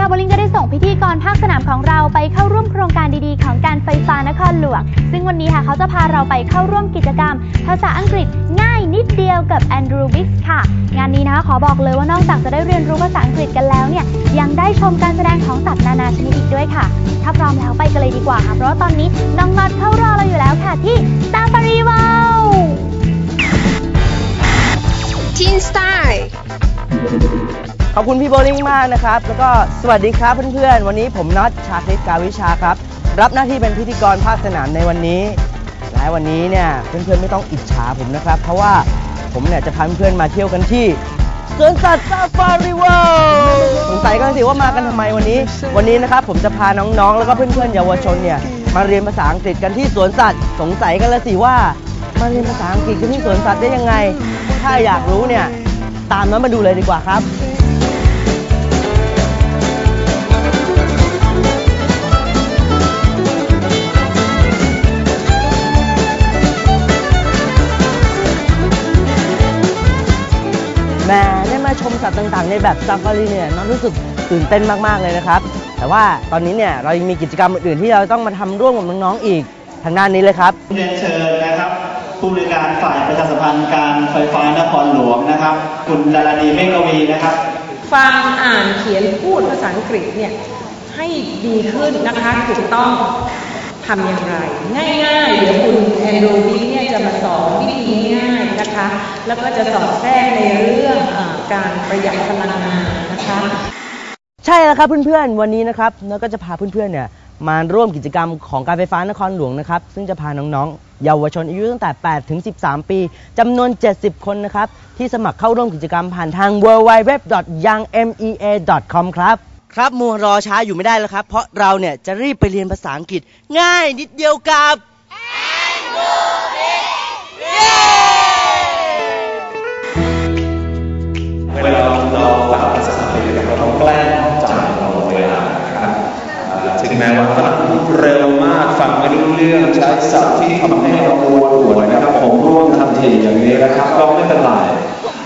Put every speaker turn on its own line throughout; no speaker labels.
ค่ะบลิงก็ได้ส่งพิธีกรภาคสนามของเราไปเข้าร่วมโครงการดีๆ ของการไฟฟ้านครหลวง ซึ่งวันนี้ค่ะเขาจะพาเราไปเข้าร่วมกิจกรรม ภาษาอังกฤษง่ายนิดเดียวกับแอนดรูวิกค่ะ งานนี้นะคะขอบอกเลยว่านอกจากจะได้เรียนรู้ภาษาอังกฤษกันแล้วเนี่ย ยังได้ชมการแสดงของสัตว์นานาชนิดอีกด้วยค่ะ ถ้าพร้อมแล้วไปกันเลยดีกว่าค่ะ เพราะตอนนี้น้องน็อตเข้ารอเราอยู่แล้วค่ะที่ซาฟารีเวล
Teen Style
ขอบคุณพี่โบลิ่งมากนะครับ แล้วก็สวัสดีครับเพื่อนๆ วันนี้ผมน็อตชาคริตกาวิชาครับ รับหน้าที่เป็นพิธีกรภาคสนามในวันนี้ และวันนี้เนี่ยเพื่อนๆไม่ต้องอิจฉาผมนะครับ เพราะว่าผมเนี่ยจะพาเพื่อนๆมาเที่ยวกันที่สวนสัตว์ซาฟารีเวิลด์สงสัยกันสิว่ามากันทำไมวันนี้ วันนี้นะครับผมจะพาน้องๆ แล้วก็เพื่อนๆเยาวชนเนี่ยมาเรียนภาษาอังกฤษกันที่สวนสัตว์ สงสัยกันละสิว่ามาเรียนภาษาอังกฤษกันที่สวนสัตว์ได้ยังไง ถ้าอยากรู้เนี่ยตามน้องมาดูเลยดีกว่าครับ แหม่ได้มาชมสัตว์ต่างๆ ในแบบซาฟารีเนี่ยน้องรู้สึกตื่นเต้นมากๆเลยนะครับ แต่ว่าตอนนี้เนี่ยเรายังมีกิจกรรมอื่นๆที่เราต้องมาทำร่วมกับน้องๆอีกทางด้านนี้เลยครับ
เรียนเชิญนะครับ ผู้บริการฝ่ายประชาสัมพันธ์การไฟฟ้านครหลวงนะครับ คุณดารานีเมฆกวีนะครับ
ฟังอ่านเขียนพูดภาษาอังกฤษเนี่ยให้ดีขึ้นนะคะถูกต้องทำอย่างไร ง่ายๆเดี๋ยวคุณแอนโดรวิเนี่ยจะมาสอนวิธีง่ายๆนะคะ แล้วก็จะสอนแทรกในเรื่องอา การประหยัดพลังงานนะคะ
ใช่แล้วครับเพื่อนๆ วันนี้นะครับเราก็จะพาเพื่อนๆเนี่ยมาร่วมกิจกรรมของการไฟฟ้านครหลวงนะครับ ซึ่งจะพาน้องๆ เยาวชนอายุตั้งแต่ 8 ถึง 13 ปีจำนวน 70 คนนะครับ ที่สมัครเข้าร่วมกิจกรรมผ่านทาง www.youngmea.com ครับ ครับมัวรอช้าอยู่ไม่ได้แล้วครับ เพราะเราเนี่ยจะรีบไปเรียนภาษาอังกฤษง่ายนิดเดียวกับ
เวลาเราฟังภาษาอังกฤษเราต้องแกล้งใจเราเวลานะครับอ่าถึงแม้ว่าฟังเร็วมากฟังไม่รู้เรื่องใช้ศัพท์ที่ทำให้เราปวดหัวนะครับผมร่วมทันทีอย่างนี้นะครับ ก็ไม่เป็นไร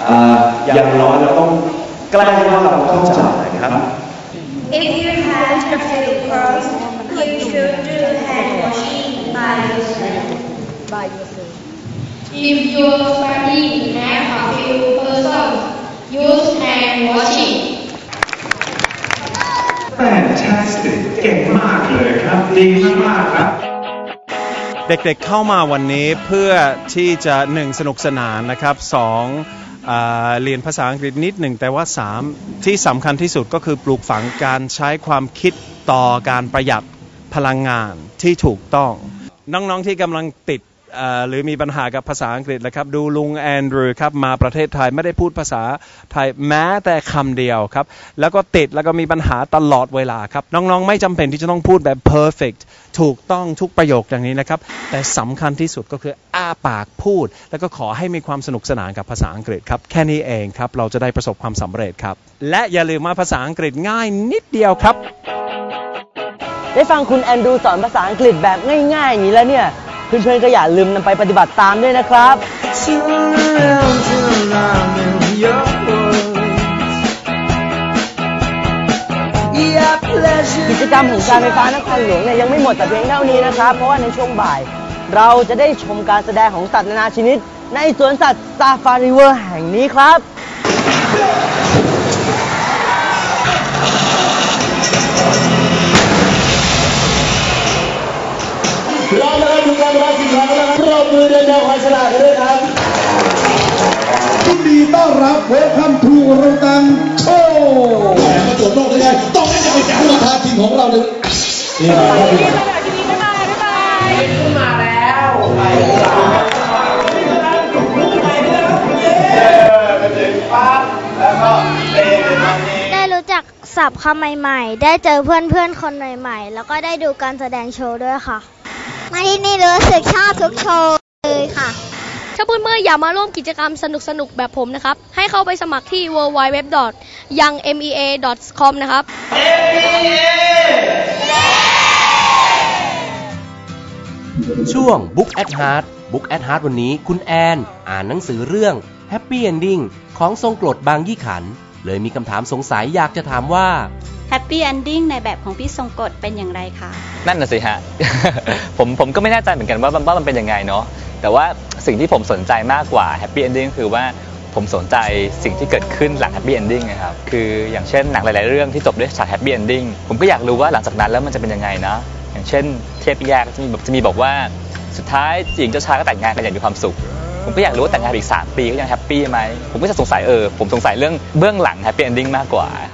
อ่าอย่างน้อยเราต้องแกล้งว่าเราเข้าใจนะครับ
If you have a few girls, you should do hand washing by yourself.
If your family have a few persons, use hand washing.
Fantastic เก่งมากเลยครับ ดีมากๆครับ
เด็กๆเข้ามาวันนี้เพื่อที่จะหนึ่งสนุกสนานนะครับสองอ่าเรียนภาษาอังกฤษนิดหนึ่งแต่ว่าสามที่สำคัญที่สุดก็คือปลูกฝังการใช้ความคิดต่อการประหยัดพลังงานที่ถูกต้อง น้องๆที่กำลังติดอ่า หรือมีปัญหากับภาษาอังกฤษนะครับ ดูลุงแอนดรูครับมาประเทศไทยไม่ได้พูดภาษาไทยแม้แต่คำเดียวครับ แล้วก็ติดแล้วก็มีปัญหาตลอดเวลาครับ น้องๆ ไม่จำเป็นที่จะต้องพูดแบบ perfect ถูกต้องทุกประโยคอย่างนี้นะครับ แต่สำคัญที่สุดก็คืออ้าปากพูด แล้วก็ขอให้มีความสนุกสนานกับภาษาอังกฤษครับ แค่นี้เองครับ เราจะได้ประสบความสำเร็จครับ และอย่าลืมว่าภาษาอังกฤษง่ายนิดเดียวครับ
ได้ฟังคุณแอนดรูสอนภาษาอังกฤษแบบง่ายๆอย่างนี้แล้วเนี่ย เพื่อนๆก็อย่าลืมนำไปปฏิบัติตามด้วยนะครับ กิจกรรมของการไฟฟ้านครหลวงเนี่ยยังไม่หมดแต่เพียงเท่านี้นะครับ เพราะว่าในช่วงบ่าย เราจะได้ชมการแสดงของสัตว์นานาชนิด ในสวนสัตว์ซาฟารีเวอร์แห่งนี้ครับ
พร้อมนะค รับดูการรับสิ่งขอนะครับปรบมือเดินดาวความฉลาดกันด้วยครับ
ยินดีต้อนรับเวลคัมทูรูตังโชว์มาตรวจโรคได้ไงต้องให้เอาจากราคาจริงของเราเลยนี่นะครับ
ได้รู้จักศัพท์คำใหม่ ๆ ได้เจอเพื่อนๆ คนใหม่ ๆ แล้วก็ได้ดูการแสดงโชว์ด้วยค่ะ มาที่นี่รู้สึกชอบทุกโชว์เลยค่ะ
ถ้าเพื่อนๆอยากมาร่วมกิจกรรมสนุกๆ แบบผมนะครับ ให้เข้าไปสมัครที่ www.youngmea.com นะครับ
ช่วง Book at Heart Book at Heart วันนี้คุณแอน อ่านหนังสือเรื่อง Happy Ending ของทรงกรดบางยี่ขัน เลยมีคำถามสงสัยอยากจะถามว่า
แฮปปี้เอนดิ้งในแบบของพี่ทรงกฎเป็นอย่างไรคะ
นั่นน่ะสิฮะ ผมผมก็ไม่แน่ใจเหมือนกันว่ามันว่ามันเป็นยังไงเนาะ แต่ว่าสิ่งที่ผมสนใจมากกว่าแฮปปี้เอนดิ้งคือว่าผมสนใจสิ่งที่เกิดขึ้นหลังแฮปปี้เอนดิ้งนะครับ คืออย่างเช่นหนังหลาย ๆ เรื่องที่จบด้วยฉากแฮปปี้เอนดิ้งผมก็อยากรู้ว่าหลังจากนั้นแล้วมันจะเป็นยังไงนะ อย่างเช่น เทพแยกจะมีจะมีบอกว่าสุดท้ายหญิงเจ้าชายก็แต่งงานกันอย่างมีความสุข ผมก็อยากรู้ว่าแต่งงานอีก 3 ปีก็ยังแฮปปี้ไหม ผมก็จะสงสัยเออผมสงสัยเรื่องเบื้องหลังแฮปปี้เอนดิ้งมากกว่าครับ